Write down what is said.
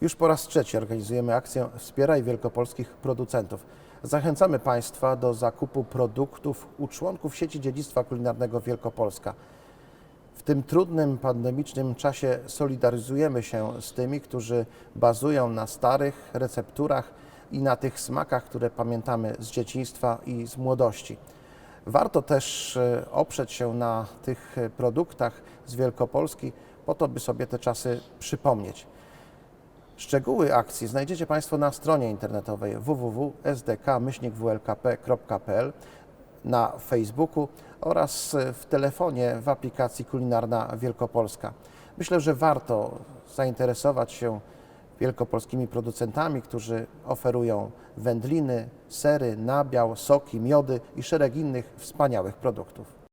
Już po raz trzeci organizujemy akcję Wspieraj wielkopolskich producentów. Zachęcamy Państwa do zakupu produktów u członków sieci dziedzictwa kulinarnego Wielkopolska. W tym trudnym pandemicznym czasie solidaryzujemy się z tymi, którzy bazują na starych recepturach i na tych smakach, które pamiętamy z dzieciństwa i z młodości. Warto też e, oprzeć się na tych produktach z Wielkopolski, po to, by sobie te czasy przypomnieć. Szczegóły akcji znajdziecie Państwo na stronie internetowej www.sdk-wlkp.pl, na Facebooku oraz w telefonie w aplikacji Kulinarna Wielkopolska. Myślę, że warto zainteresować się wielkopolskimi producentami, którzy oferują wędliny, sery, nabiał, soki, miody i szereg innych wspaniałych produktów.